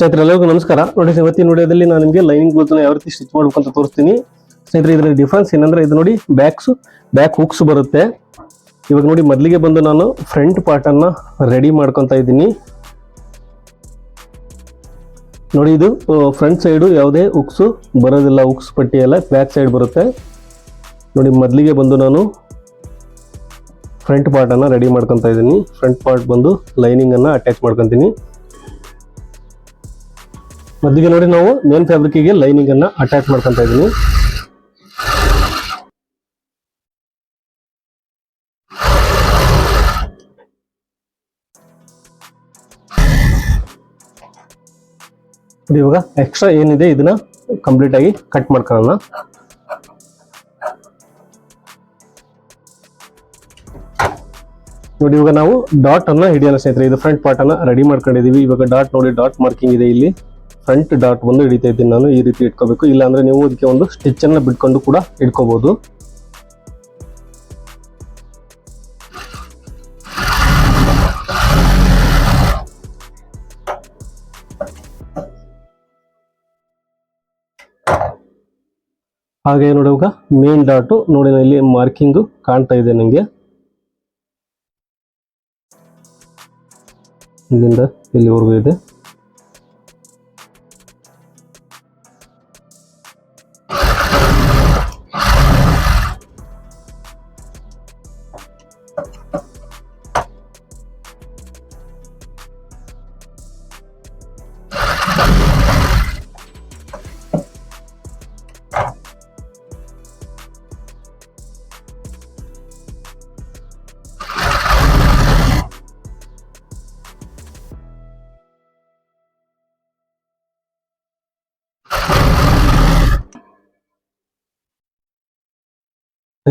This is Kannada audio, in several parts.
ಸ್ನೇಹಿತರೆ ಎಲ್ಲರಿಗೂ ನಮಸ್ಕಾರ. ನೋಡಿ ಇವತ್ತಿನ ವಿಡಿಯೋದಲ್ಲಿ ನಾನು ನಿಮಗೆ ಲೈನಿಂಗ್ ಬ್ಲೌಸ್ ಯಾವ ರೀತಿ ಸ್ಟಿಚ್ ಮಾಡ್ಬೇಕು ಅಂತ ತೋರಿಸ್ತೀನಿ. ಸ್ನೇಹಿತರೆ ಇದರ ಡಿಫ್ರೆನ್ಸ್ ಏನಂದ್ರೆ ಇದು ನೋಡಿ ಬ್ಯಾಕ್ಸ್ ಬ್ಯಾಕ್ ಹುಕ್ಸ್ ಬರುತ್ತೆ. ಇವಾಗ ನೋಡಿ ಮೊದಲಿಗೆ ಬಂದು ನಾನು ಫ್ರಂಟ್ ಪಾರ್ಟ್ ರೆಡಿ ಮಾಡ್ಕೊತಾ ಇದ್ದೀನಿ. ನೋಡಿ ಇದು ಫ್ರಂಟ್ ಸೈಡು ಯಾವುದೇ ಉಕ್ಸು ಬರೋದಿಲ್ಲ. ಉಕ್ಸ್ ಪಟ್ಟಿ ಎಲ್ಲ ಬ್ಯಾಕ್ ಸೈಡ್ ಬರುತ್ತೆ. ನೋಡಿ ಮೊದಲಿಗೆ ಬಂದು ನಾನು ಫ್ರಂಟ್ ಪಾರ್ಟನ್ನು ರೆಡಿ ಮಾಡ್ಕೊತಾ ಇದ್ದೀನಿ. ಫ್ರಂಟ್ ಪಾರ್ಟ್ ಬಂದು ಲೈನಿಂಗ್ ಅನ್ನ ಅಟ್ಯಾಚ್ ಮಾಡ್ಕೊತೀನಿ. ಮೊದಲಿಗೆ ನೋಡಿ ನಾವು ಮೇನ್ ಫ್ಯಾಬ್ರಿಕ್ಗೆ ಲೈನಿಂಗ್ ಅನ್ನ ಅಟ್ಯಾಚ್ ಮಾಡ್ಕೊಂತ ನೋಡಿ ಇವಾಗ ಎಕ್ಸ್ಟ್ರಾ ಏನಿದೆ ಇದನ್ನ ಕಂಪ್ಲೀಟ್ ಆಗಿ ಕಟ್ ಮಾಡ್ಕೊಳ್ಳೋಣ. ನೋಡಿ ಇವಾಗ ನಾವು ಡಾಟ್ ಅನ್ನ ಹಿಡಿಯೋಣ ಸ್ನೇಹಿತರೆ ಇದು. ಫ್ರಂಟ್ ಪಾರ್ಟ್ ಅನ್ನ ರೆಡಿ ಮಾಡ್ಕೊಂಡಿದೀವಿ. ಇವಾಗ ಡಾಟ್ ನೋಡಿ ಡಾಟ್ ಮಾರ್ಕಿಂಗ್ ಇದೆ ಇಲ್ಲಿ. ಫ್ರಂಟ್ ಡಾಟ್ ಒಂದು ಹಿಡಿತಾ ಇದ್ದೀನಿ ನಾನು, ಈ ರೀತಿ ಇಟ್ಕೋಬೇಕು. ಇಲ್ಲ ಅಂದ್ರೆ ನೀವು ಇದಕ್ಕೆ ಒಂದು ಸ್ಟಿಚ್ ಅನ್ನ ಬಿಟ್ಕೊಂಡು ಕೂಡ ಇಟ್ಕೋಬಹುದು ಹಾಗೆ ನೋಡುವಾಗ ಮೇನ್ ಡಾಟ್ ನೋಡಿ ಇಲ್ಲಿ ಮಾರ್ಕಿಂಗ್ ಕಾಣ್ತಾ ಇದೆ ನನಗೆ ಇಲ್ಲಿಂದ ಇಲ್ಲಿವರೆಗೂ ಇದೆ.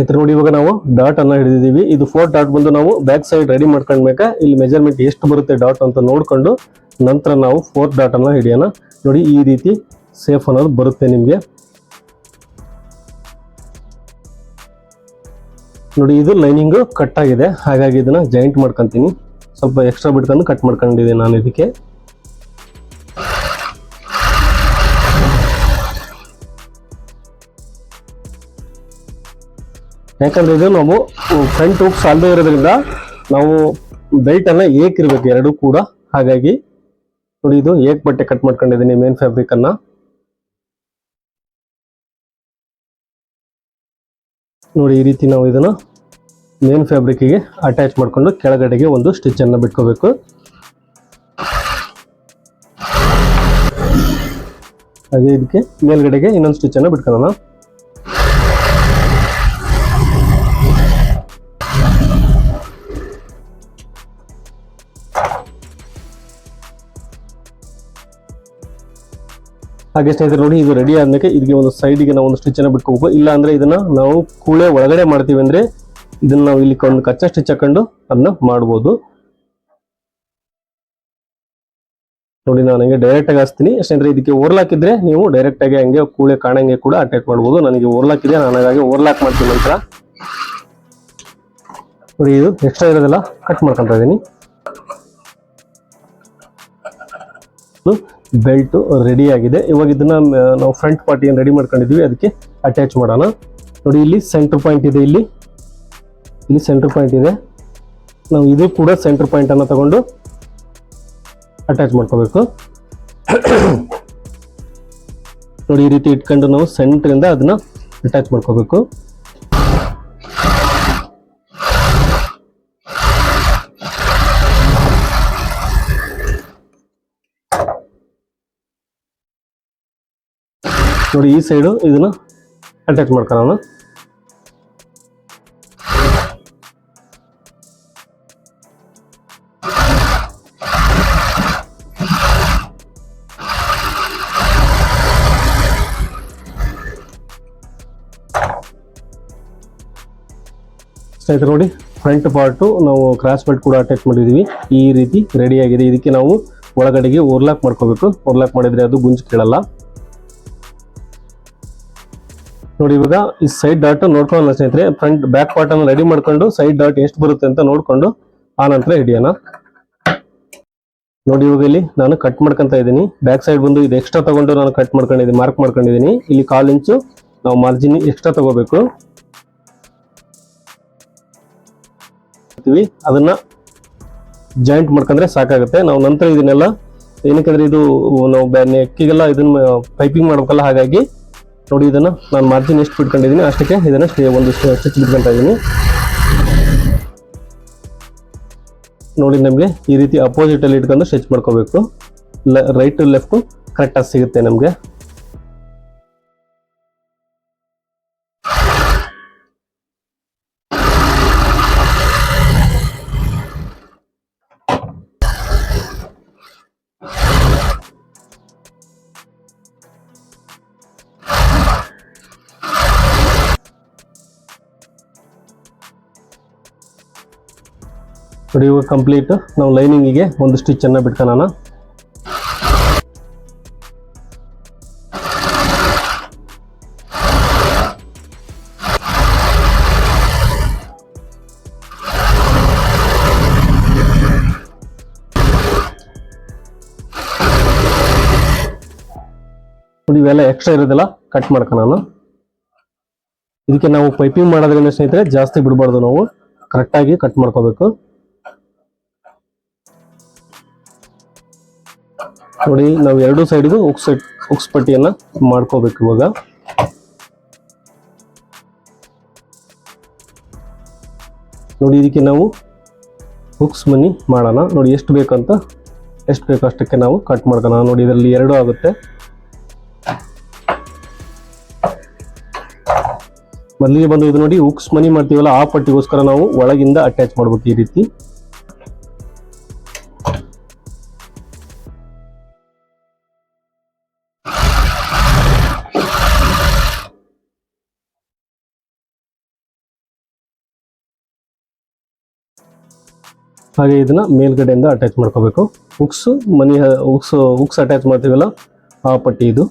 ಸ್ನೇಹಿತರೆ ನೋಡಿ, ಇವಾಗ ನಾವು ಡಾಟ್ ಅನ್ನ ಹಿಡಿದಿದ್ದೀವಿ. ಇದು ಫೋರ್ ಡಾಟ್ ಬಂದು ನಾವು ಬ್ಯಾಕ್ ಸೈಡ್ ರೆಡಿ ಮಾಡ್ಕೊಂಡ್ಬೇಕ ಇಲ್ಲಿ ಮೆಜರ್ಮೆಂಟ್ ಎಷ್ಟು ಬರುತ್ತೆ ಡಾಟ್ ಅಂತ ನೋಡ್ಕೊಂಡು ನಂತರ ನಾವು ಫೋರ್ ಡಾಟ್ ಅನ್ನ ಹಿಡಿಯೋಣ. ನೋಡಿ, ಈ ರೀತಿ ಸೇಫ್ ಅನ್ನೋದು ಬರುತ್ತೆ ನಿಮಗೆ. ನೋಡಿ, ಇದು ಲೈನಿಂಗ್ ಕಟ್ ಆಗಿದೆ. ಹಾಗಾಗಿ ಇದನ್ನ ಜಾಯಿಂಟ್ ಮಾಡ್ಕೊಂತೀನಿ. ಸ್ವಲ್ಪ ಎಕ್ಸ್ಟ್ರಾ ಬಿಟ್ಕೊಂಡು ಕಟ್ ಮಾಡ್ಕೊಂಡಿದ್ದೀನಿ ನಾನು ಇದಕ್ಕೆ. ಯಾಕಂದ್ರೆ ಇದು ನಾವು ಫ್ರಂಟ್ ಹುಕ್ಸ್ ಅಲ್ಲದೆ ಇರೋದ್ರಿಂದ ನಾವು ಬೆಲ್ಟ್ ಅನ್ನ ಏಕ್ ಇರ್ಬೇಕು, ಎರಡು ಕೂಡ. ಹಾಗಾಗಿ ನೋಡಿ ಇದು ಏಕ್ ಬಟ್ಟೆ ಕಟ್ ಮಾಡ್ಕೊಂಡಿದ್ದೀನಿ ಮೇನ್ ಫ್ಯಾಬ್ರಿಕ್ ಅನ್ನ. ನೋಡಿ ಈ ರೀತಿ ನಾವು ಇದನ್ನ ಮೇನ್ ಫ್ಯಾಬ್ರಿಕ್ಗೆ ಅಟ್ಯಾಚ್ ಮಾಡ್ಕೊಂಡು ಕೆಳಗಡೆಗೆ ಒಂದು ಸ್ಟಿಚ್ ಅನ್ನ ಬಿಟ್ಕೋಬೇಕು. ಹಾಗೆ ಇದಕ್ಕೆ ಮೇಲ್ಗಡೆಗೆ ಇನ್ನೊಂದು ಸ್ಟಿಚ್ ಅನ್ನ ಬಿಟ್ಕೊಳ್ಳೋಣ. ಹಾಗೆ ಸ್ನೇಹಿತರೆ ನೋಡಿ, ಇದು ರೆಡಿ ಆದ್ಮೇಲೆ ಇದಕ್ಕೆ ಒಂದು ಸೈಡಿಗೆ ನಾವು ಒಂದು ಸ್ಟಿಚ್ ಅನ್ನ ಬಿಟ್ಕೋಬೇಕು. ಇಲ್ಲ ಅಂದ್ರೆ ಇದನ್ನ ನಾವು ಕೂಳೆ ಒಳಗಡೆ ಮಾಡ್ತೀವಿ ಅಂದ್ರೆ ಇದನ್ನ ನಾವು ಇಲ್ಲಿ ಒಂದು ಕಚ್ಚಾ ಸ್ಟಿಚ್ ಹಾಕೊಂಡು ಅದನ್ನ ಮಾಡ್ಬೋದು. ನೋಡಿ, ನಾನು ಹಂಗೆ ಡೈರೆಕ್ಟ್ ಆಗಿ ಹಾಸ್ತೀನಿ ಸ್ನೇಹಿತರೆ, ಇದಕ್ಕೆ ಓರ್ಲಾಕ್ ಇದ್ರೆ ನೀವು ಡೈರೆಕ್ಟ್ ಆಗಿ ಹಂಗೆ ಕೂಳೆ ಕಾಣಂಗೆ ಕೂಡ ಅಟ್ಯಾಕ್ ಮಾಡ್ಬೋದು. ನನಗೆ ಓರ್ಲಾಕ್ ಇದೆ, ನಾನು ಹಾಗಾಗಿ ಓರ್ಲಾಕ್ ಮಾಡ್ತೀನಿ ನಂತರ. ನೋಡಿ, ಇದು ಎಕ್ಸ್ಟ್ರಾ ಇರೋದೆಲ್ಲ ಕಟ್ ಮಾಡ್ಕೊಂತ ಇದೀನಿ ಬೆಲ್ಟ್ ರೆಡಿ ಆಗಿದೆ. ಇವಾಗ ಇದನ್ನ ನಾವು ಫ್ರಂಟ್ ಪಾರ್ಟ್ ಏನು ರೆಡಿ ಮಾಡ್ಕೊಂಡಿದ್ವಿ, ಅದಕ್ಕೆ ಅಟ್ಯಾಚ್ ಮಾಡೋಣ. ನೋಡಿ, ಇಲ್ಲಿ ಸೆಂಟರ್ ಪಾಯಿಂಟ್ ಇದೆ ಇಲ್ಲಿ. ಇಲ್ಲಿ ಸೆಂಟರ್ ಪಾಯಿಂಟ್ ಇದೆ. ನಾವು ಇದು ಕೂಡ ಸೆಂಟರ್ ಪಾಯಿಂಟ್ ಅನ್ನ ತಗೊಂಡು ಅಟ್ಯಾಚ್ ಮಾಡ್ಕೋಬೇಕು. ನೋಡಿ, ಈ ರೀತಿ ಇಟ್ಕೊಂಡು ನಾವು ಸೆಂಟ್ರಿಂದ ಅದನ್ನ ಅಟ್ಯಾಚ್ ಮಾಡ್ಕೋಬೇಕು. ನೋಡಿ, ಈ ಸೈಡು ಇದನ್ನ ಅಟ್ಯಾಚ್ ಮಾಡ್ಕೊಳ್ಳೋಣ. ಸ್ನೇಹಿತರೆ ನೋಡಿ ಫ್ರಂಟ್ ಪಾರ್ಟು ನಾವು ಕ್ರಾಸ್ ಬೆಲ್ಟ್ ಕೂಡ ಅಟ್ಯಾಚ್ ಮಾಡಿದೀವಿ. ಈ ರೀತಿ ರೆಡಿ ಆಗಿದೆ. ಇದಕ್ಕೆ ನಾವು ಒಳಗಡೆಗೆ ಓರ್ಲಾಕ್ ಮಾಡ್ಕೋಬೇಕು. ಓರ್ಲಾಕ್ ಮಾಡಿದ್ರೆ ಅದು ಗುಂಜು ಕೇಳಲ್ಲ. ನೋಡಿ, ಇವಾಗ ಈ ಸೈಡ್ ಡಾಟ್ ನೋಡ್ಕೊಳ್ಳೋಣ ಸ್ನೇಹಿತರೆ. ಫ್ರಂಟ್ ಬ್ಯಾಕ್ ಪಾರ್ಟ್ ಅನ್ನು ರೆಡಿ ಮಾಡ್ಕೊಂಡು ಸೈಡ್ ಡಾಟ್ ಎಷ್ಟು ಬರುತ್ತೆ ಅಂತ ನೋಡ್ಕೊಂಡು ಆ ನಂತರ ಹಿಡಿಯೋಣ. ನೋಡಿ, ಇವಾಗ ಇಲ್ಲಿ ನಾನು ಕಟ್ ಮಾಡ್ಕೊಂತ ಇದ್ದೀನಿ. ಬ್ಯಾಕ್ ಸೈಡ್ ಬಂದು ಇದು ಎಕ್ಸ್ಟ್ರಾ ತಗೊಂಡು ನಾನು ಕಟ್ ಮಾಡ್ಕೊಂಡಿದ್ದೀನಿ ಮಾರ್ಕ್ ಮಾಡ್ಕೊಂಡಿದ್ದೀನಿ. ಇಲ್ಲಿ ಕಾಲ್ ಇಂಚು ನಾವು ಮಾರ್ಜಿನ್ ಎಕ್ಸ್ಟ್ರಾ ತಗೋಬೇಕು. ಅದನ್ನ ಜಾಯಿಂಟ್ ಮಾಡ್ಕೊಂಡ್ರೆ ಸಾಕಾಗುತ್ತೆ. ನಾವು ನಂತರ ಇದನ್ನೆಲ್ಲ ಏನಕ್ಕಂದ್ರೆ ಇದು, ನಾವು ನೆಕ್ಕಿಗೆಲ್ಲ ಇದನ್ನ ಪೈಪಿಂಗ್ ಮಾಡ್ಬೇಕಲ್ಲ, ಹಾಗಾಗಿ ನೋಡಿ ಇದನ್ನ ನಾನು ಮಾರ್ಜಿನ್ ಎಷ್ಟು ಬಿಟ್ಕೊಂಡಿದ್ದೀನಿ ಅಷ್ಟಕ್ಕೆ ಇದನ್ನ ಒಂದು ಸ್ಟಿಚ್ ಬಿಟ್ಕೊಂತ ಇದ್ದೀನಿ ನೋಡಿ ನಮಗೆ ಈ ರೀತಿ ಅಪೋಸಿಟ್ ಅಲ್ಲಿ ಇಟ್ಕೊಂಡು ಸ್ಟಿಚ್ ಮಾಡ್ಕೋಬೇಕು. ರೈಟ್ ಟು ಲೆಫ್ಟು ಆಗಿ ಸಿಗುತ್ತೆ ನಮಗೆ. ನೋಡಿ ಇವಾಗ ಕಂಪ್ಲೀಟ್ ನಾವು ಲೈನಿಂಗಿಗೆ ಒಂದು ಸ್ಟಿಚ್ ಅನ್ನ ಬಿಟ್ಕೊಳ್ಳೋಣ ನೋಡಿ, ಇವೆಲ್ಲ ಎಕ್ಸ್ಟ್ರಾ ಇರೋದಿಲ್ಲ ಕಟ್ ಮಾಡ್ಕೊಳ್ಳೋಣ ಇದಕ್ಕೆ ನಾವು ಪೈಪಿಂಗ್ ಮಾಡೋದ್ರಿಂದ ಸ್ನೇಹಿತರೆ, ಜಾಸ್ತಿ ಬಿಡಬಾರ್ದು ನಾವು. ಕರೆಕ್ಟಾಗಿ ಕಟ್ ಮಾಡ್ಕೋಬೇಕು. ನೋಡಿ, ನಾವು ಎರಡು ಸೈಡ್ಗೂ ಉಕ್ಸ್ ಉಕ್ಸ್ ಪಟ್ಟಿಯನ್ನ ಮಾಡ್ಕೋಬೇಕು ಇವಾಗ. ನೋಡಿ, ಇದಕ್ಕೆ ನಾವು ಹುಕ್ಸ್ ಮನಿ ಮಾಡೋಣ. ನೋಡಿ, ಎಷ್ಟು ಬೇಕಂತ, ಎಷ್ಟು ಬೇಕು ಅಷ್ಟಕ್ಕೆ ನಾವು ಕಟ್ ಮಾಡ್ಕೋಣ ನೋಡಿ, ಇದರಲ್ಲಿ ಎರಡು ಆಗುತ್ತೆ. ಮೊದಲಿಗೆ ಬಂದು ಇದು ನೋಡಿ, ಉಕ್ಸ್ ಮನಿ ಮಾಡ್ತೀವಲ್ಲ, ಆ ಪಟ್ಟಿಗೋಸ್ಕರ ನಾವು ಒಳಗಿಂದ ಅಟ್ಯಾಚ್ ಮಾಡ್ಬೇಕು ಈ ರೀತಿ. ಹಾಗೆ ಇದನ್ನ ಮೇಲ್ಗಡೆಯಿಂದ ಅಟ್ಯಾಚ್ ಮಾಡ್ಕೋಬೇಕು. ಉಕ್ಸ್ ಮನಿ ಉಕ್ಸು ಉಕ್ಸ್ ಅಟ್ಯಾಚ್ ಮಾಡ್ತೀವಲ್ಲ? ಆ ಪಟ್ಟಿ ಇದು.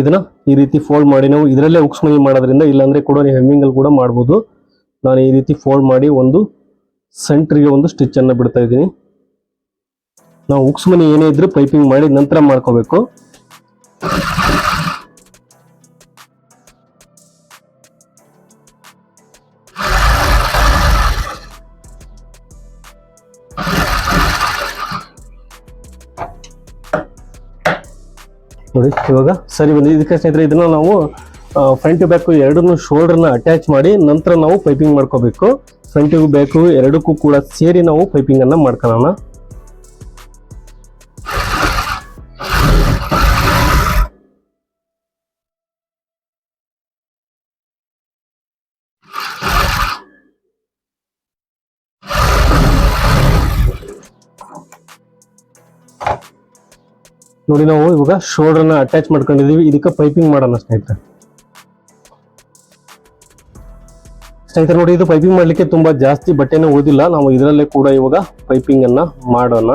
ಇದನ್ನ ಈ ರೀತಿ ಫೋಲ್ಡ್ ಮಾಡಿ ನಾವು ಇದರಲ್ಲೇ ಉಕ್ಸ್ ಮನಿ ಮಾಡೋದ್ರಿಂದ ಇಲ್ಲಾಂದ್ರೆ ಕೂಡ ನೀವು ಹೆಮ್ಮಿಂಗ್ ಅಲ್ಲಿ ಕೂಡ ಮಾಡ್ಬೋದು. ನಾನು ಈ ರೀತಿ ಫೋಲ್ಡ್ ಮಾಡಿ ಒಂದು ಸೆಂಟ್ರಿಗೆ ಒಂದು ಸ್ಟಿಚ್ ಅನ್ನು ಬಿಡ್ತಾ ಇದ್ದೀನಿ. ನಾವು ಉಕ್ಸ್ ಮನಿ ಏನೇ ಇದ್ರೂ ಪೈಪಿಂಗ್ ಮಾಡಿ ನಂತರ ಮಾಡ್ಕೋಬೇಕು. ನೋಡಿ, ಇವಾಗ ಸರಿ ಬಂದಿದೆ. ಇದಕ್ಕೆ ಸ್ನೇಹಿತರೆ, ಇದನ್ನ ನಾವು ಫ್ರಂಟ್ ಬ್ಯಾಕ್ ಎರಡನ್ನು ಶೋಲ್ಡರ್ನ ಅಟ್ಯಾಚ್ ಮಾಡಿ ನಂತರ ನಾವು ಪೈಪಿಂಗ್ ಮಾಡ್ಕೋಬೇಕು. ಫ್ರಂಟಿಗೂ ಬ್ಯಾಕು ಎರಡಕ್ಕೂ ಕೂಡ ಸೇರಿ ನಾವು ಪೈಪಿಂಗ್ ಅನ್ನ ಮಾಡ್ಕೊಳ್ಳೋಣ. ನೋಡಿ ನಾವು ಇವಾಗ ಶೋಲ್ಡರ್ನ ಅಟ್ಯಾಚ್ ಮಾಡ್ಕೊಂಡಿದೀವಿ. ಇದಕ್ಕೆ ಪೈಪಿಂಗ್ ಮಾಡೋಣ ಸ್ನೇಹಿತರೆ. ಸ್ನೇಹಿತರೆ ನೋಡಿ, ಇದು ಪೈಪಿಂಗ್ ಮಾಡ್ಲಿಕ್ಕೆ ತುಂಬಾ ಜಾಸ್ತಿ ಬಟ್ಟೆನೇ ಓದಿಲ್ಲ. ನಾವು ಇದರಲ್ಲೇ ಕೂಡ ಇವಾಗ ಪೈಪಿಂಗ್ ಅನ್ನ ಮಾಡೋಣ.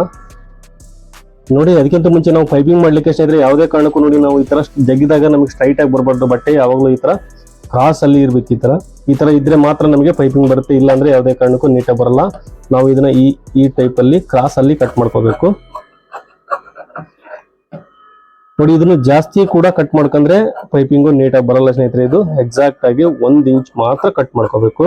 ನೋಡಿ, ಅದಕ್ಕಿಂತ ಮುಂಚೆ ನಾವು ಪೈಪಿಂಗ್ ಮಾಡ್ಲಿಕ್ಕೆ ಸ್ನೇಹಿತರೆ ಯಾವುದೇ ಕಾರಣಕ್ಕೂ ನೋಡಿ, ನಾವು ಈ ತರ ಜಗ್ಗಿದಾಗ ನಮಗೆ ಸ್ಟ್ರೈಟ್ ಆಗಿ ಬರಬಾರ್ದು ಬಟ್ಟೆ. ಯಾವಾಗಲೂ ಈ ತರ ಕ್ರಾಸ್ ಅಲ್ಲಿ ಇರ್ಬೇಕು ಈ ತರ. ಈ ತರ ಇದ್ರೆ ಮಾತ್ರ ನಮಗೆ ಪೈಪಿಂಗ್ ಬರುತ್ತೆ. ಇಲ್ಲ ಅಂದ್ರೆ ಯಾವುದೇ ಕಾರಣಕ್ಕೂ ನೀಟಾಗಿ ಬರಲ್ಲ. ನಾವು ಇದನ್ನ ಈ ಈ ಟೈಪ್ ಅಲ್ಲಿ ಕ್ರಾಸ್ ಅಲ್ಲಿ ಕಟ್ ಮಾಡ್ಕೋಬೇಕು. ನೋಡಿ, ಇದನ್ನು ಜಾಸ್ತಿ ಕೂಡ ಕಟ್ ಮಾಡ್ಕೊಂಡ್ರೆ ಪೈಪಿಂಗು ನೀಟಾಗಿ ಬರಲ್ಲ ಸ್ನೇಹಿತರೆ, ಇದು ಎಕ್ಸಾಕ್ಟ್ ಆಗಿ ಒಂದ್ ಇಂಚ್ ಮಾತ್ರ ಕಟ್ ಮಾಡ್ಕೋಬೇಕು.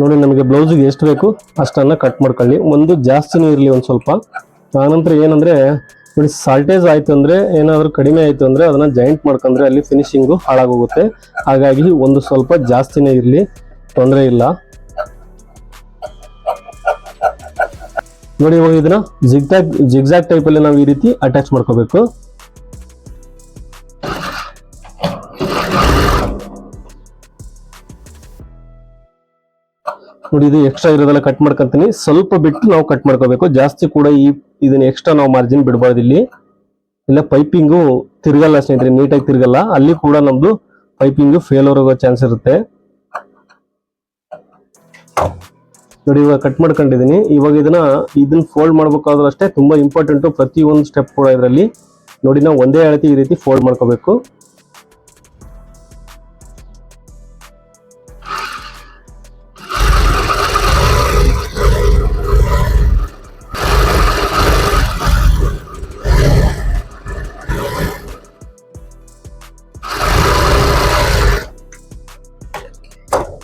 ನೋಡಿ, ನಮಗೆ ಬ್ಲೌಸ್ಗೆ ಎಷ್ಟು ಬೇಕು ಅಷ್ಟನ್ನ ಕಟ್ ಮಾಡ್ಕೊಳ್ಳಿ. ಒಂದು ಜಾಸ್ತಿನೇ ಇರಲಿ ಒಂದು ಸ್ವಲ್ಪ. ಆನಂತರ ಏನಂದ್ರೆ, ನೋಡಿ ಸಾಲ್ಟೇಜ್ ಆಯ್ತು ಅಂದ್ರೆ, ಏನಾದರೂ ಕಡಿಮೆ ಆಯ್ತು ಅಂದ್ರೆ ಅದನ್ನ ಜಾಯಿಂಟ್ ಮಾಡ್ಕೊಂಡ್ರೆ ಅಲ್ಲಿ ಫಿನಿಶಿಂಗು ಹಾಳಾಗೋಗುತ್ತೆ. ಹಾಗಾಗಿ ಒಂದು ಸ್ವಲ್ಪ ಜಾಸ್ತಿನೇ ಇರಲಿ, ತೊಂದರೆ ಇಲ್ಲ. ನೋಡಿ ಇವಾಗ ಇದನ್ನ ಜಿಗ್ಜಾಗ್ ಟೈಪ್ ಅಲ್ಲಿ ನಾವು ಈ ರೀತಿ ಅಟ್ಯಾಚ್ ಮಾಡ್ಕೋಬೇಕು. ನೋಡಿ ಇದು ಎಕ್ಸ್ಟ್ರಾ ಇರೋದೆಲ್ಲ ಕಟ್ ಮಾಡ್ಕೊಂತೀನಿ. ಸ್ವಲ್ಪ ಬಿಟ್ಟು ನಾವು ಕಟ್ ಮಾಡ್ಕೋಬೇಕು. ಜಾಸ್ತಿ ಕೂಡ ಈ ಇದನ್ನ ಎಕ್ಸ್ಟ್ರಾ ನಾವು ಮಾರ್ಜಿನ್ ಬಿಡಬಾರ್ದು ಇಲ್ಲಿ. ಇಲ್ಲ ಪೈಪಿಂಗು ತಿರ್ಗಲ್ಲ ಸ್ನೇಹಿತರೆ, ನೀಟಾಗಿ ತಿರ್ಗಲ್ಲ. ಅಲ್ಲಿ ಕೂಡ ನಮ್ದು ಪೈಪಿಂಗು ಫೇಲ್ಯೂರ್ ಆಗೋ ಚಾನ್ಸ್ ಇರುತ್ತೆ. ನೋಡಿ, ಇವಾಗ ಕಟ್ ಮಾಡ್ಕೊಂಡಿದ್ದೀನಿ ಇವಾಗ ಇದನ್ನ ಇದನ್ನ ಫೋಲ್ಡ್ ಮಾಡ್ಬೇಕಾದ್ರೂ ಅಷ್ಟೇ ತುಂಬಾ ಇಂಪಾರ್ಟೆಂಟ್ ಪ್ರತಿ ಒಂದು ಸ್ಟೆಪ್ ಕೂಡ ಇದರಲ್ಲಿ. ನೋಡಿ, ನಾವು ಒಂದೇ ಅಳತಿ ಈ ರೀತಿ ಫೋಲ್ಡ್ ಮಾಡ್ಕೋಬೇಕು.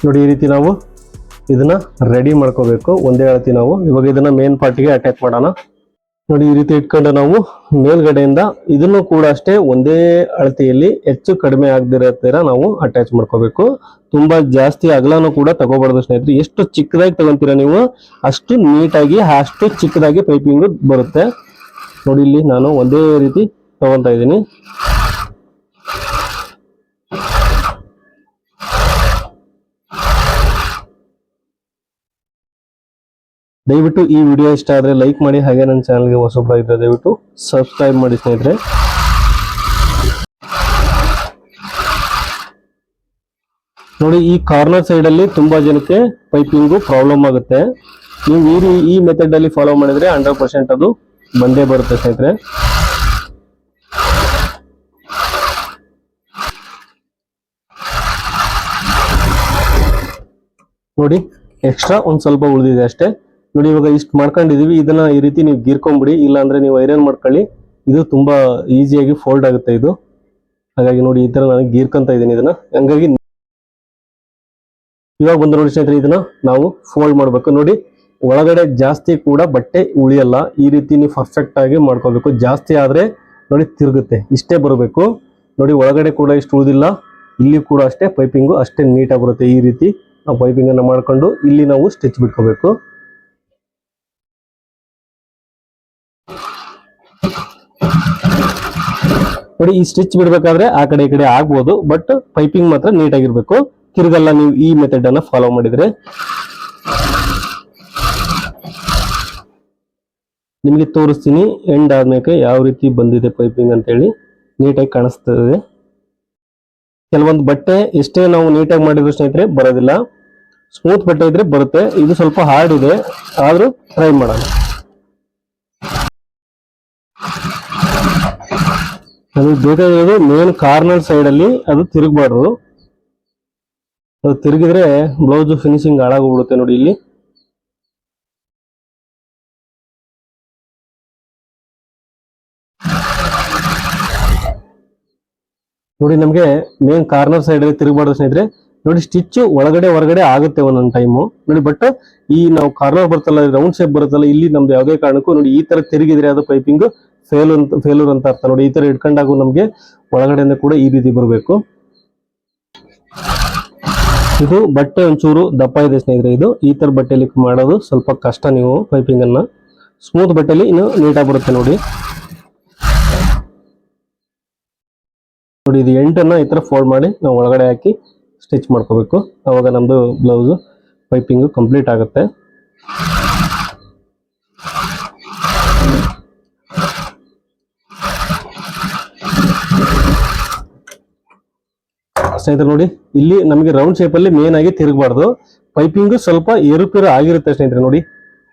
ನೋಡಿ, ಈ ರೀತಿ ನಾವು ಇದನ್ನ ರೆಡಿ ಮಾಡ್ಕೋಬೇಕು. ಒಂದೇ ಅಳತಿ ನಾವು. ಇವಾಗ ಇದನ್ನ ಮೇನ್ ಪಾರ್ಟಿಗೆ ಅಟ್ಯಾಚ್ ಮಾಡೋಣ. ನೋಡಿ, ಈ ರೀತಿ ಇಟ್ಕೊಂಡು ನಾವು ಮೇಲ್ಗಡೆಯಿಂದ ಇದನ್ನು ಕೂಡ ಅಷ್ಟೇ ಒಂದೇ ಅಳತೆಯಲ್ಲಿ ಹೆಚ್ಚು ಕಡಿಮೆ ಆಗದಿರೋ ನಾವು ಅಟ್ಯಾಚ್ ಮಾಡ್ಕೋಬೇಕು. ತುಂಬಾ ಜಾಸ್ತಿ ಅಗಲನೂ ಕೂಡ ತಗೋಬಾರ್ದು ಸ್ನೇಹಿತರೆ. ಎಷ್ಟು ಚಿಕ್ಕದಾಗಿ ತಗೊಂತೀರಾ ನೀವು, ಅಷ್ಟು ನೀಟಾಗಿ, ಅಷ್ಟು ಚಿಕ್ಕದಾಗಿ ಪೈಪಿಂಗ್ ಬರುತ್ತೆ. ನೋಡಿ, ಇಲ್ಲಿ ನಾನು ಒಂದೇ ರೀತಿ ತಗೊಂತಾ ಇದ್ದೀನಿ. ದಯವಿಟ್ಟು ಈ ವಿಡಿಯೋ ಇಷ್ಟ ಆದರೆ ಲೈಕ್ ಮಾಡಿ ಹಾಗೆ ನನ್ನ ಚಾನಲ್ಗೆ ಹೊಸಬ್ರ ಇದ್ದರೆ ದಯವಿಟ್ಟು ಸಬ್ಸ್ಕ್ರೈಬ್ ಮಾಡಿ ಸ್ನೇಹಿತರೆ. ನೋಡಿ, ಈ ಕಾರ್ನರ್ ಸೈಡಲ್ಲಿ ತುಂಬ ಜನಕ್ಕೆ ಪೈಪಿಂಗು ಪ್ರಾಬ್ಲಮ್ ಆಗುತ್ತೆ. ನೀವು ಈ ಈ ಮೆಥಡಲ್ಲಿ ಫಾಲೋ ಮಾಡಿದರೆ ಹಂಡ್ರೆಡ್ ಪರ್ಸೆಂಟ್ ಅದು ಬಂದೇ ಬರುತ್ತೆ ಸ್ನೇಹಿತರೆ. ನೋಡಿ ಎಕ್ಸ್ಟ್ರಾ ಒಂದು ಸ್ವಲ್ಪ ಉಳಿದಿದೆ ಅಷ್ಟೇ. ನೋಡಿ, ಇವಾಗ ಇಷ್ಟು ಮಾಡ್ಕೊಂಡಿದೀವಿ. ಇದನ್ನ ಈ ರೀತಿ ನೀವು ಗೀರ್ಕೊಂಬಿಡಿ. ಇಲ್ಲ ಅಂದ್ರೆ ನೀವು ಐರನ್ ಮಾಡ್ಕೊಳ್ಳಿ. ಇದು ತುಂಬಾ ಈಸಿಯಾಗಿ ಫೋಲ್ಡ್ ಆಗುತ್ತೆ ಇದು. ಹಾಗಾಗಿ ನೋಡಿ, ಈ ತರ ನಾನು ಗೀರ್ಕೊಂತ ಇದ್ದೀನಿ ಇದನ್ನ. ಹಂಗಾಗಿ ಇವಾಗ ಬಂದು ನೋಡಿ ಸ್ನೇಹಿತರೆ, ಇದನ್ನ ನಾವು ಫೋಲ್ಡ್ ಮಾಡ್ಬೇಕು. ನೋಡಿ, ಒಳಗಡೆ ಜಾಸ್ತಿ ಕೂಡ ಬಟ್ಟೆ ಉಳಿಯಲ್ಲ. ಈ ರೀತಿ ನೀವು ಪರ್ಫೆಕ್ಟ್ ಆಗಿ ಮಾಡ್ಕೋಬೇಕು ಜಾಸ್ತಿ ಆದ್ರೆ ನೋಡಿ ತಿರುಗುತ್ತೆ. ಇಷ್ಟೇ ಬರಬೇಕು. ನೋಡಿ, ಒಳಗಡೆ ಕೂಡ ಇಷ್ಟು ಉಳಿದಿಲ್ಲ. ಇಲ್ಲಿ ಕೂಡ ಅಷ್ಟೇ ಪೈಪಿಂಗು ಅಷ್ಟೇ ನೀಟಾಗಿ ಬರುತ್ತೆ ಈ ರೀತಿ. ನಾವು ಪೈಪಿಂಗ್ ಅನ್ನ ಮಾಡ್ಕೊಂಡು ಇಲ್ಲಿ ನಾವು ಸ್ಟಿಚ್ ಬಿಟ್ಕೋಬೇಕು. ನೋಡಿ, ಈ ಸ್ಟಿಚ್ ಬಿಡಬೇಕಾದ್ರೆ ಆ ಕಡೆ ಈ ಕಡೆ ಆಗ್ಬೋದು ಬಟ್ ಪೈಪಿಂಗ್ ಮಾತ್ರ ನೀಟಾಗಿರ್ಬೇಕು ತಿರುಗಲ್ಲ ನೀವು ಈ ಮೆಥಡ್ ಅನ್ನ ಫಾಲೋ ಮಾಡಿದ್ರೆ. ನಿಮಗೆ ತೋರಿಸ್ತೀನಿ ಎಂಡ್ ಆದ್ಮೇಲೆ ಯಾವ ರೀತಿ ಬಂದಿದೆ ಪೈಪಿಂಗ್ ಅಂತ ಹೇಳಿ ನೀಟಾಗಿ ಕಾಣಿಸ್ತದೆ. ಕೆಲವೊಂದು ಬಟ್ಟೆ ಎಷ್ಟೇ ನಾವು ನೀಟಾಗಿ ಮಾಡಿದ್ರು ಸ್ನೇಹಿತರೆ ಬರೋದಿಲ್ಲ. ಸ್ಮೂತ್ ಬಟ್ಟೆ ಇದ್ರೆ ಬರುತ್ತೆ. ಇದು ಸ್ವಲ್ಪ ಹಾರ್ಡ್ ಇದೆ. ಆದ್ರೂ ಟ್ರೈ ಮಾಡೋಣ. ನಮಗೆ ಬೇಕಾಗಿರೋದು ಮೇನ್ ಕಾರ್ನರ್ ಸೈಡಲ್ಲಿ ಅದು ತಿರುಗಬಾರ್ದು. ಅದು ತಿರುಗಿದ್ರೆ ಬ್ಲೌಸ್ ಫಿನಿಶಿಂಗ್ ಹಾಳಾಗೋಗ್ಬಿಡುತ್ತೆ ನೋಡಿ ಇಲ್ಲಿ. ನೋಡಿ ನಮಗೆ ಮೇನ್ ಕಾರ್ನರ್ ಸೈಡಲ್ಲಿ ತಿರುಗಬಾರ್ದು ಸ್ನೇಹಿತರೆ. ನೋಡಿ ಸ್ಟಿಚ್ ಒಳಗಡೆ, ಹೊರಗಡೆ ಆಗುತ್ತೆ ಒಂದೊಂದು ಟೈಮು ನೋಡಿ ಬಟ್ ಈ ನಾವು ಕಾರ್ನರ್ ಬರುತ್ತಲ್ಲ ರೌಂಡ್ ಶೇಪ್ ಬರುತ್ತಲ್ಲ, ಇಲ್ಲಿ ನಮ್ದು ಯಾವುದೇ ಕಾರಣಕ್ಕೂ ನೋಡಿ, ಈ ತರ ತಿರುಗಿದ್ರೆ ಅದು ಪೈಪಿಂಗ್ ಫೇಲ್ ಅಂತ ಫೇಲೂರ್ ಅಂತ ಅರ್ಥ. ನೋಡಿ, ಈ ತರ ಇಟ್ಕೊಂಡಾಗ ನಮಗೆ ಒಳಗಡೆಯಿಂದ ಕೂಡ ಈ ರೀತಿ ಬರಬೇಕು. ಇದು ಬಟ್ಟೆ ಒಂಚೂರು ದಪ್ಪ ಇದೆ ಸ್ನೇಹಿತರೆ, ಇದು ಈ ತರ ಬಟ್ಟೆಯಲ್ಲಿ ಮಾಡೋದು ಸ್ವಲ್ಪ ಕಷ್ಟ ನೀವು ಪೈಪಿಂಗ್ ಅನ್ನ. ಸ್ಮೂತ್ ಬಟ್ಟೆಯಲ್ಲಿ ಇನ್ನು ನೀಟಾಗಿ ಬರುತ್ತೆ ನೋಡಿ. ನೋಡಿ, ಇದು ಎಂಟನ್ನ ಈ ತರ ಫೋಲ್ಡ್ ಮಾಡಿ ನಾವು ಒಳಗಡೆ ಹಾಕಿ ಸ್ಟಿಚ್ ಮಾಡ್ಕೋಬೇಕು. ಅವಾಗ ನಮ್ದು ಬ್ಲೌಸ್ ಪೈಪಿಂಗ್ ಕಂಪ್ಲೀಟ್ ಆಗುತ್ತೆ. ಸ್ನೇಹಿತರೆ ನೋಡಿ, ಇಲ್ಲಿ ನಮಗೆ ರೌಂಡ್ ಶೇಪಲ್ಲಿ ಮೇನ್ ಆಗಿ ತಿರುಗಬಾರ್ದು. ಪೈಪಿಂಗ್ ಸ್ವಲ್ಪ ಏರುಪೇರು ಆಗಿರುತ್ತೆ ಸ್ನೇಹಿತರೆ ನೋಡಿ.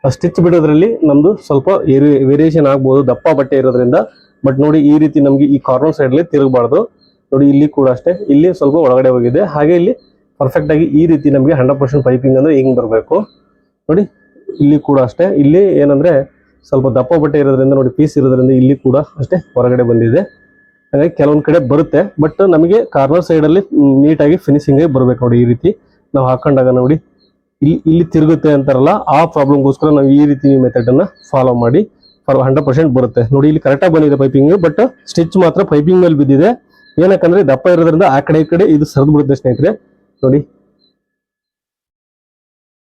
ಸ್ಟಿಚ್ ಬಿಡೋದ್ರಲ್ಲಿ ನಮ್ದು ಸ್ವಲ್ಪ ಏರಿ ವೇರಿಯೇಷನ್ ಆಗ್ಬೋದು, ದಪ್ಪ ಬಟ್ಟೆ ಇರೋದ್ರಿಂದ. ಬಟ್ ನೋಡಿ, ಈ ರೀತಿ ನಮ್ಗೆ ಈ ಕಾರ್ನರ್ ಸೈಡ್ ಅಲ್ಲಿ ತಿರುಗಬಾರ್ದು. ನೋಡಿ, ಇಲ್ಲಿ ಕೂಡ ಅಷ್ಟೇ. ಇಲ್ಲಿ ಸ್ವಲ್ಪ ಒಳಗಡೆ ಹೋಗಿದೆ. ಹಾಗೆ ಇಲ್ಲಿ ಪರ್ಫೆಕ್ಟ್ ಆಗಿ ಈ ರೀತಿ ನಮಗೆ ಹಂಡ್ರೆಡ್ ಪರ್ಸೆಂಟ್ ಪೈಪಿಂಗ್ ಅಂದ್ರೆ ಹೆಂಗ್ ಬರಬೇಕು. ನೋಡಿ, ಇಲ್ಲಿ ಕೂಡ ಅಷ್ಟೇ. ಇಲ್ಲಿ ಏನಂದ್ರೆ ಸ್ವಲ್ಪ ದಪ್ಪ ಬಟ್ಟೆ ಇರೋದ್ರಿಂದ ನೋಡಿ ಪೀಸ್ ಇರೋದ್ರಿಂದ ಇಲ್ಲಿ ಕೂಡ ಅಷ್ಟೇ ಹೊರಗಡೆ ಬಂದಿದೆ. ಹಾಗಾಗಿ ಕೆಲವೊಂದ್ ಕಡೆ ಬರುತ್ತೆ. ಬಟ್ ನಮಗೆ ಕಾರ್ನರ್ ಸೈಡ್ ಅಲ್ಲಿ ನೀಟಾಗಿ ಫಿನಿಶಿಂಗ್ ಬರ್ಬೇಕು ನೋಡಿ ಈ ರೀತಿ. ನಾವು ಹಾಕೊಂಡಾಗ ನೋಡಿ, ಇಲ್ಲಿ ಇಲ್ಲಿ ತಿರುಗುತ್ತೆ ಅಂತಾರಲ್ಲ, ಆ ಪ್ರಾಬ್ಲಮ್ಗೋಸ್ಕರ ನಾವು ಈ ರೀತಿ ಮೆಥಡ್ ಅನ್ನ ಫಾಲೋ ಮಾಡಿ ಹಂಡ್ರೆಡ್ ಪರ್ಸೆಂಟ್ ಬರುತ್ತೆ. ನೋಡಿ, ಇಲ್ಲಿ ಕರೆಕ್ಟಾಗಿ ಬಂದಿದೆ ಪೈಪಿಂಗ್ ಬಟ್ ಸ್ಟಿಚ್ ಮಾತ್ರ ಪೈಪಿಂಗ್ ಮೇಲೆ ಬಿದ್ದಿದೆ. ಏನಕ್ಕಂದ್ರೆ ದಪ್ಪ ಇರೋದ್ರಿಂದ ಆ ಕಡೆ ಈ ಕಡೆ ಇದು ಸರಿದು ಬಿಡುತ್ತೆ ಸ್ನೇಹಿತರೆ. ನೋಡಿ.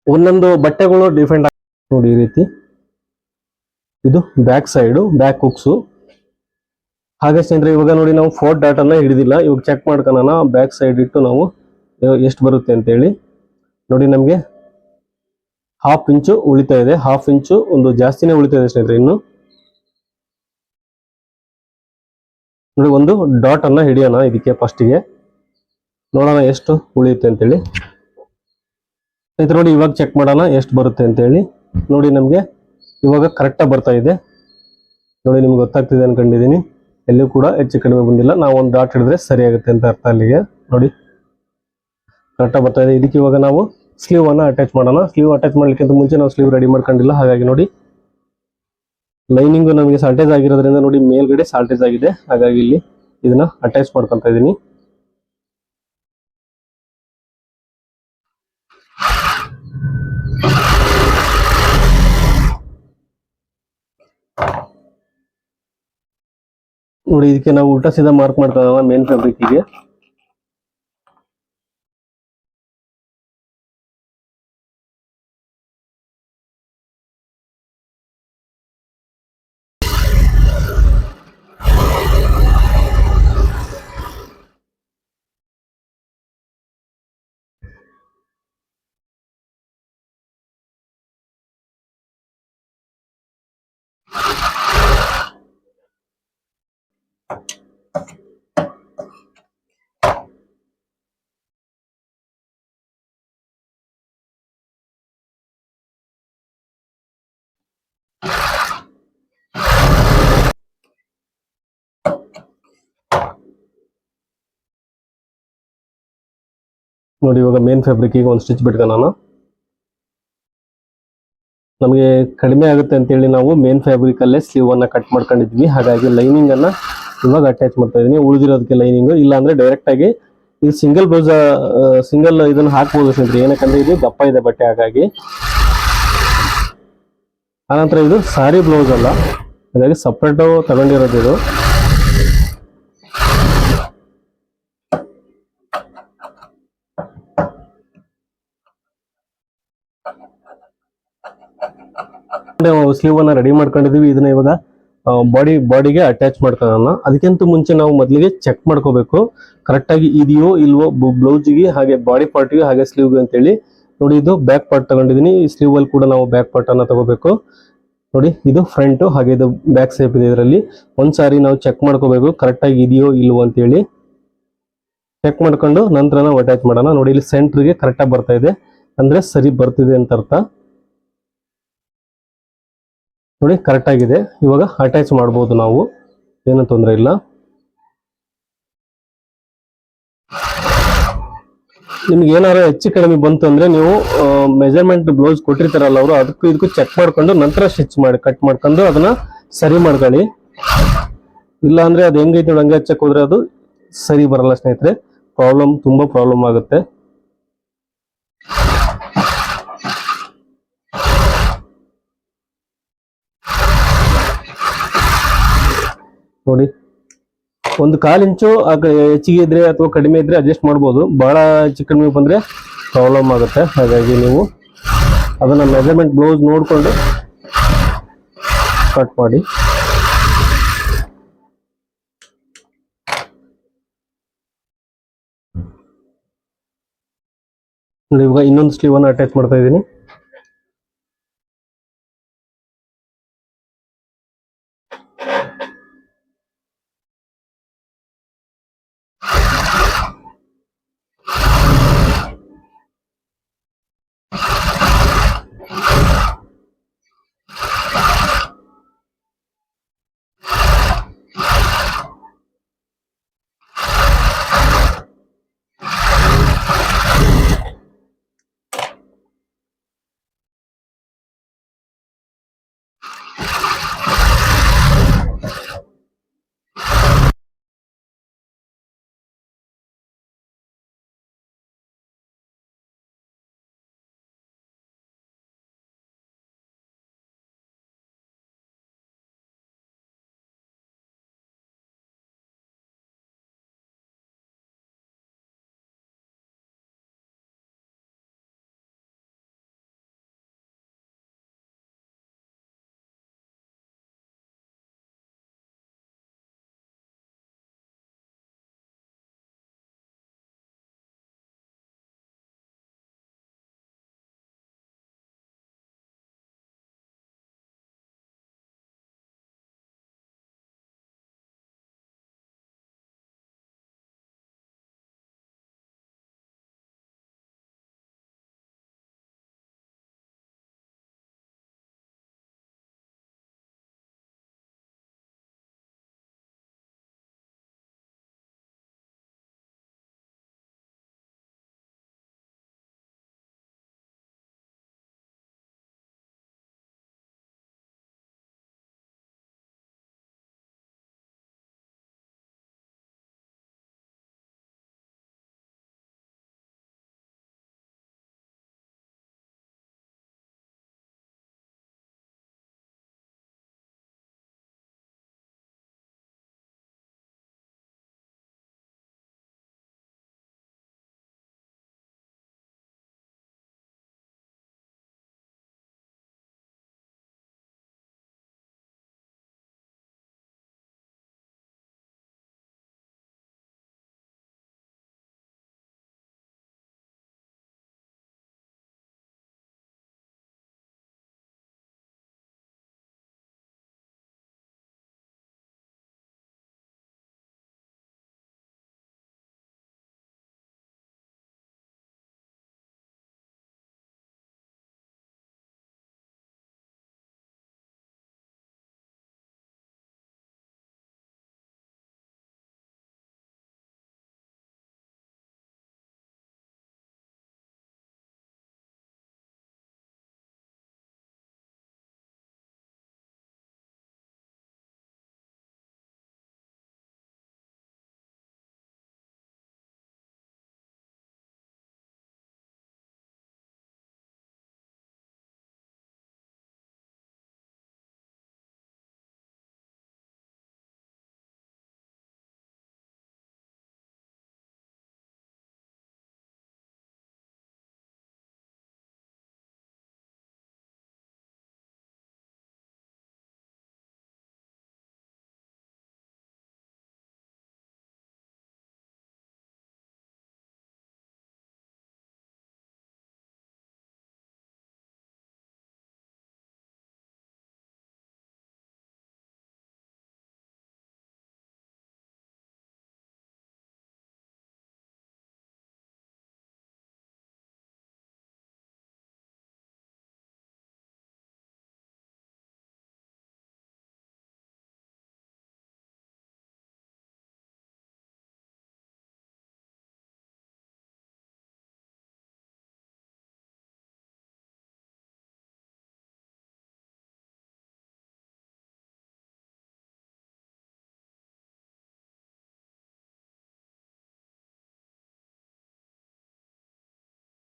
ಒಂದೊಂದು ಬಟ್ಟೆಗಳು ಡಿಫೆಂಡ್ ನೋಡಿ ಈ ರೀತಿ. ಇದು ಬ್ಯಾಕ್ ಸೈಡು ಬ್ಯಾಕ್ ಹುಕ್ಸು ಹಾಗೆ ಸ್ನೇಹಿತರೆ, ಇವಾಗ ನೋಡಿ ನಾವು ಫೋರ್ ಡಾಟ್ ಹಿಡಿದಿಲ್ಲ. ಇವಾಗ ಚೆಕ್ ಮಾಡ್ಕೊಳ್ಳೋಣ ಬ್ಯಾಕ್ ಸೈಡ್ ಇಟ್ಟು ನಾವು ಎಷ್ಟು ಬರುತ್ತೆ ಅಂತೇಳಿ. ನೋಡಿ ನಮಗೆ ಹಾಫ್ ಇಂಚು ಉಳಿತಾ ಇದೆ ಹಾಫ್ ಇಂಚು ಒಂದು ಜಾಸ್ತಿನೇ ಉಳಿತಾ ಇದೆ ಸ್ನೇಹಿತರೆ ಇನ್ನು. ನೋಡಿ, ಒಂದು ಡಾಟ್ ಅನ್ನ ಹಿಡಿಯೋಣ ಇದಕ್ಕೆ ಫಸ್ಟಿಗೆ ನೋಡೋಣ ಎಷ್ಟು ಉಳಿಯುತ್ತೆ ಅಂತೇಳಿ. ಸ್ನೇಹಿತರೆ, ನೋಡಿ ಇವಾಗ ಚೆಕ್ ಮಾಡೋಣ ಎಷ್ಟು ಬರುತ್ತೆ ಅಂತೇಳಿ. ನೋಡಿ ನಮಗೆ ಇವಾಗ ಕರೆಕ್ಟಾಗಿ ಬರ್ತಾ ಇದೆ. ನೋಡಿ, ನಿಮ್ಗೆ ಗೊತ್ತಾಗ್ತಿದೆ ಅನ್ಕೊಂಡಿದ್ದೀನಿ. ಎಲ್ಲೂ ಕೂಡ ಹೆಚ್ಚು ಕಡಿಮೆ ಬಂದಿಲ್ಲ. ನಾವು ಒಂದು ಡಾಟ್ ಹಿಡಿದ್ರೆ ಸರಿಯಾಗುತ್ತೆ ಅಂತ ಅರ್ಥ ಅಲ್ಲಿಗೆ. ನೋಡಿ ಕರೆಕ್ಟಾಗಿ ಬರ್ತಾ ಇದೆ. ಇದಕ್ಕೆ ಇವಾಗ ನಾವು ಸ್ಲೀವ್ ಅನ್ನ ಅಟ್ಯಾಚ್ ಮಾಡೋಣ. ಸ್ಲೀವ್ ಅಟ್ಯಾಚ್ ಮಾಡ್ಲಿಕ್ಕಿಂತ ಮುಂಚೆ ನಾವು ಸ್ಲೀವ್ ರೆಡಿ ಮಾಡ್ಕೊಂಡಿಲ್ಲ. ಹಾಗಾಗಿ ನೋಡಿ ಲೈನಿಂಗ್ ನಮಗೆ ಸಾಲ್ಟೇಜ್ ಆಗಿರೋದ್ರಿಂದ ನೋಡಿ ಮೇಲ್ಗಡೆ ಸಾಲ್ಟೇಜ್ ಆಗಿದೆ. ಹಾಗಾಗಿ ಇಲ್ಲಿ ಇದನ್ನ ಅಟ್ಯಾಚ್ ಮಾಡ್ಕೊಂತ ಇದೀನಿ ನೋಡಿ, ಇದಕ್ಕೆ ನಾವು ಉಲ್ಟಾ ಸೀದಾ ಮಾರ್ಕ್ ಮಾಡ್ತಾ ಮೇನ್ ಫ್ಯಾಬ್ರಿಕ್ಗೆ ನೋಡಿ, ಇವಾಗ ಮೇನ್ ಫ್ಯಾಬ್ರಿಕ್ಗೆ ಒಂದು ಸ್ಟಿಚ್ ಬಿಟ್ಕೊಳ್ಳೋಣ ನಮಗೆ ಕಡಿಮೆ ಆಗುತ್ತೆ ಅಂತೇಳಿ ನಾವು ಮೇನ್ ಫ್ಯಾಬ್ರಿಕಲ್ಲೇ ಸ್ಲೀವನ್ನು ಸ್ಲೀವ್ ಕಟ್ ಮಾಡ್ಕೊಂಡಿದ್ವಿ. ಹಾಗಾಗಿ ಲೈನಿಂಗ್ ಅನ್ನ ಇವಾಗ ಅಟ್ಯಾಚ್ ಮಾಡ್ತಾ ಇದೀನಿ. ಉಳಿದಿರೋದಕ್ಕೆ ಲೈನಿಂಗ್ ಇಲ್ಲ ಅಂದ್ರೆ ಡೈರೆಕ್ಟ್ ಆಗಿ ಇದು ಸಿಂಗಲ್ ಬ್ಲೌಸ್ ಸಿಂಗಲ್ ಇದನ್ನ ಹಾಕ್ಬೋದು ಸ್ನೇಹಿತರೆ. ಏನಕ್ಕಂದ್ರೆ ಇದು ದಪ್ಪ ಇದೆ ಬಟ್ಟೆ ಹಾಗಾಗಿ. ಆನಂತರ ಇದು ಸಾರಿ ಬ್ಲೌಸ್ ಅಲ್ಲ. ಹಾಗಾಗಿ ಸಪ್ರೇಟ್ ತಗೊಂಡಿರೋದು ಇದು. ಸ್ಲೀವ್ ಅನ್ನ ರೆಡಿ ಮಾಡ್ಕೊಂಡಿದೀವಿ ಇದನ್ನ ಇವಾಗ. ಬಾಡಿ ಬಾಡಿಗೆ ಅಟ್ಯಾಚ್ ಮಾಡ್ಕೊಳ್ಳೋಣ. ಅದಕ್ಕಿಂತ ಮುಂಚೆ ನಾವು ಮೊದಲಿಗೆ ಚೆಕ್ ಮಾಡ್ಕೋಬೇಕು. ಕರೆಕ್ಟ್ ಆಗಿ ಇದೆಯೋ ಇಲ್ವೋ ಬ್ಲೌಸ್ಗೆ ಹಾಗೆ ಬಾಡಿ ಪಾರ್ಟ್ಗೆ ಹಾಗೆ ಸ್ಲೀವ್ಗೆ ಅಂತೇಳಿ. ನೋಡಿ, ಇದು ಬ್ಯಾಕ್ ಪಾರ್ಟ್ ತಗೊಂಡಿದೀನಿ ಈ ಸ್ಲೀವ್ ಅಲ್ಲಿ ಕೂಡ ನಾವು ಬ್ಯಾಕ್ ಪಾರ್ಟ್ ಅನ್ನ ತಗೋಬೇಕು. ನೋಡಿ, ಇದು ಫ್ರಂಟ್ ಹಾಗೆ ಇದು ಬ್ಯಾಕ್ ಸೇಪ್ ಇದೆ ಇದರಲ್ಲಿ. ಒಂದ್ಸಾರಿ ನಾವು ಚೆಕ್ ಮಾಡ್ಕೋಬೇಕು. ಕರೆಕ್ಟ್ ಆಗಿ ಇದೆಯೋ ಇಲ್ವೋ ಅಂತೇಳಿ. ಚೆಕ್ ಮಾಡ್ಕೊಂಡು ನಂತರ ನಾವು ಅಟ್ಯಾಚ್ ಮಾಡೋಣ. ನೋಡಿ, ಇಲ್ಲಿ ಸೆಂಟ್ರಿಗೆ ಕರೆಕ್ಟಾಗಿ ಬರ್ತಾ ಇದೆ. ಅಂದ್ರೆ ಸರಿ ಬರ್ತಿದೆ ಅಂತ ಅರ್ಥ. ನೋಡಿ ಕರೆಕ್ಟ್ ಆಗಿದೆ. ಇವಾಗ ಅಟ್ಯಾಚ್ ಮಾಡ್ಬೋದು ನಾವು. ಏನೂ ತೊಂದರೆ ಇಲ್ಲ. ನಿಮ್ಗೆ ಏನಾದ್ರು ಹೆಚ್ಚು ಕಡಿಮೆ ಬಂತು ಅಂದ್ರೆ ನೀವು ಮೆಜರ್ಮೆಂಟ್ ಬ್ಲೌಸ್ ಕೊಟ್ಟಿರ್ತಾರಲ್ಲ ಅವರು, ಅದಕ್ಕೂ ಇದಕ್ಕೂ ಚೆಕ್ ಮಾಡ್ಕೊಂಡು ನಂತರ ಸ್ಟಿಚ್ ಮಾಡಿ ಕಟ್ ಮಾಡ್ಕೊಂಡು ಅದನ್ನ ಸರಿ ಮಾಡ್ಕೊಳ್ಳಿ. ಇಲ್ಲ ಅಂದ್ರೆ ಅದು ಹೆಂಗೈತೆ ಹಂಗೆ ಹಚ್ಚಕ್ ಹೋದ್ರೆ ಅದು ಸರಿ ಬರಲ್ಲ ಸ್ನೇಹಿತರೆ. ಪ್ರಾಬ್ಲಮ್ ತುಂಬಾ ಪ್ರಾಬ್ಲಮ್ ಆಗುತ್ತೆ. ನೋಡಿ. ಒಂದು ಕಾಲು ಇಂಚು ಹೆಚ್ಚಿಗೆ ಇದ್ರೆ ಅಥವಾ ಕಡಿಮೆ ಇದ್ರೆ ಅಡ್ಜಸ್ಟ್ ಮಾಡ್ಬೋದು. ಬಹಳ ಹೆಚ್ಚು ಕಡಿಮೆ ಬಂದ್ರೆ ಪ್ರಾಬ್ಲಮ್ ಆಗುತ್ತೆ. ಹಾಗಾಗಿ ನೀವು ಅದನ್ನ ಮೆಜರ್ಮೆಂಟ್ ಬ್ಲೌಸ್ ನೋಡಿಕೊಂಡು ಕಟ್ ಮಾಡಿ. ಇವಾಗ ಇನ್ನೊಂದು ಸ್ಲೀವನ್ನು ಅಟ್ಯಾಚ್ ಮಾಡ್ತಾ ಇದ್ದೀನಿ.